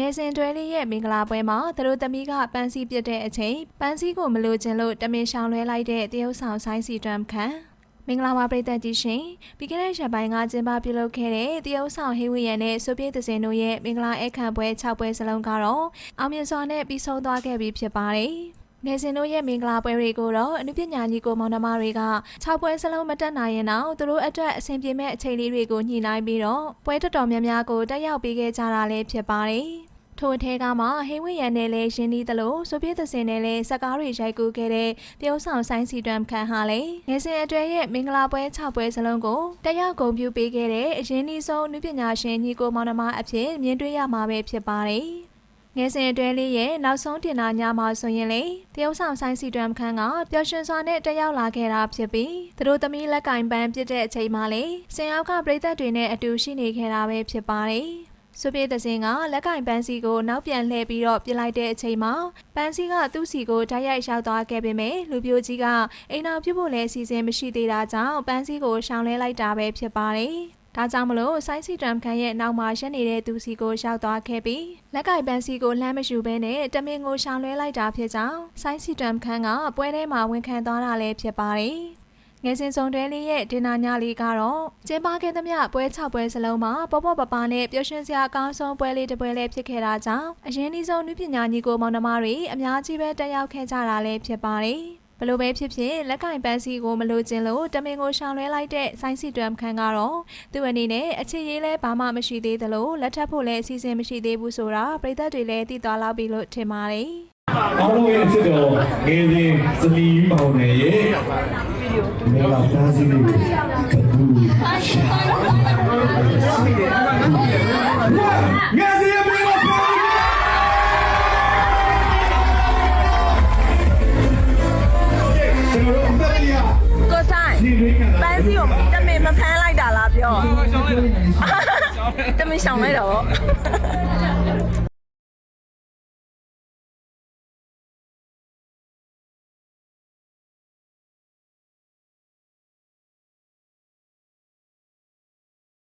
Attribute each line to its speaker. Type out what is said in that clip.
Speaker 1: ငယ်စဉ်တွဲလေးရဲ့မင်္ဂလာပွဲမှာသူတို့သမီးကပန်းစည်းပစ်တဲ့အချိန်ပန်းစည်းကိုမလိုချင်လို့တမင်ရှောင်လွဲလိုက်တဲ့တရုတ်ဆောင်ဆိုင်းစီတွမ်ခန်မင်္ဂလာပါပရိသတ်ကြီးရှင်ပြီးခဲ့တဲ့ရက်ပိုင်းကကျင်းပပြုလုပ်ခဲ့တဲ့တရုတ်ဆောင်ဟေးဝီယန်နဲ့ဆိုဗီယက်သစင်တို့ရဲ့မင်္ဂလာအခမ်းပွဲ6ပွဲစလုံးကတော့အောင်မြင်စွာနဲ့ပြီးဆုံးသွားခဲ့ပြီဖြစ်ပါတယ်ငယ်စဉ်တို့ရဲ့မင်္ဂလာပွဲတွေကိုတော့အနုပညာညီကိုမောင်နှမတွေက6ပွဲစလုံးမတက်နိုင်ရင်တော့သူတို့အတွက်အဆင်ပြေမဲ့အချိန်လေးတွေကိုညှိနှိုင်းပြီးတော့ပွဲတော်တော်များများကိုတက်ရောက်ပေးခဲ့ကြတာလည်းဖြစ်ပါတယ်။ ထိုအထဲကမှဟင်းဝရန်နဲ့လည်းရင်းနှီးသလိုဆိုဗီယက်သစင်နဲ့လည်းစကားတွေရိုက်ကူးခဲ့တဲ့တရုတ်ဆောင်ဆိုင်းစီတွမ်ခန်ဟာလည်းငယ်စဉ်အတွဲရဲ့မင်္ဂလာပွဲ6ပွဲစလုံးကိုတက်ရောက်ဂုဏ်ပြုပေးခဲ့တဲ့အရင်းနှီးဆုံးအနုပညာရှင်ညီကိုမောင်နှမအဖြစ်မြင်တွေ့ရမှာပဲဖြစ်ပါတယ်။ငယ်စဉ်အတွဲလေးရဲ့နောက်ဆုံးတင်လာညမှာဆိုရင်လေတရုတ်ဆောင်ဆိုင်စီတွမ်ခန်းကပျော်ရွှင်စွာနဲ့တက်ရောက်လာခဲ့တာဖြစ်ပြီးသူတို့သမီးလက်ကင်ပန်းပြစ်တဲ့အချိန်မှာလေဆင်ယောက်ကပြိသက်တွေနဲ့အတူရှိနေခဲ့တာပဲဖြစ်ပါတယ်။ ဆိုပြေသစင်ကလက်ကင်ပန်းစီကိုနောက်ပြန်လှည့်ပြီးတော့ပြစ်လိုက်တဲ့အချိန်မှာပန်းစီကသူ့စီကိုဓာတ်ရိုက်ရောက်သွားခဲ့ပေမဲ့လူပြိုကြီးကအိမ်အောင်ပြုတ်ဖို့လည်းအစီအစဉ်မရှိသေးတာကြောင့်ပန်းစီကိုရှောင်လဲလိုက်တာပဲဖြစ်ပါတယ်။ဒါကြောင့်မလို့ဆိုင်းစီတမ်ခန်ရဲ့နောက်မှာရက်နေတဲ့သူစီကိုရောက်သွားခဲ့ပြီးလက်ကင်ပန်းစီကိုလှမ်းမယူဘဲနဲ့တမင်ကိုရှောင်လွဲလိုက်တာဖြစ်ကြောင်းဆိုင်းစီတမ်ခန်ကပွဲထဲမှာဝန်ခံသွားတာလည်းဖြစ်ပါတယ်။ ငယ်စဉ်စုံတွဲလေးရဲ့ဒင်နာညလေးကတော့ကျင်းပခဲ့သမျှပွဲ6ပွဲစလုံးမှာပေါ့ပေါ့ပပနဲ့ပျော်ရွှင်စရာအကောင်းဆုံးပွဲလေးတစ်ပွဲလေးဖြစ်ခဲ့တာကြောင့်အရင်ဒီဆုံးနုပညာညီကိုမောင်နှမတွေအများကြီးပဲတက်ရောက်ခဲ့ကြတာလည်းဖြစ်ပါတယ်။ဘလို့ပဲဖြစ်ဖြစ်လက်ကင်ပန်းစီကိုမလိုချင်လို့တမင်ကိုရှောင်လွဲလိုက်တဲ့ဆိုင်းစီတွမ်ခန်ကတော့သူ့အနေနဲ့အချစ်ရေးလဲဘာမှမရှိသေးသလိုလက်ထပ်ဖို့လည်းအစီအစဉ်မရှိသေးဘူးဆိုတာပြည်သက်တွေလည်းသိသွားလောက်ပြီလို့ထင်ပါတယ်
Speaker 2: အားလုံးရဲ့အစ်တော်ငယ်စဉ်စလီမောင်နယ်ရဲ့ မေလာဖန်စီလေးကိုကပူရှာငယ်စဉ်မေလာဖန်စီကျွန်တော်တို့တက်ရ
Speaker 3: ကိုဆိုင်
Speaker 2: ဒီရင်းက
Speaker 3: ပန်းစီကိုတမင်မဖမ်းလိုက်တာလားပြောတမင်ရှောင်လိုက်တော့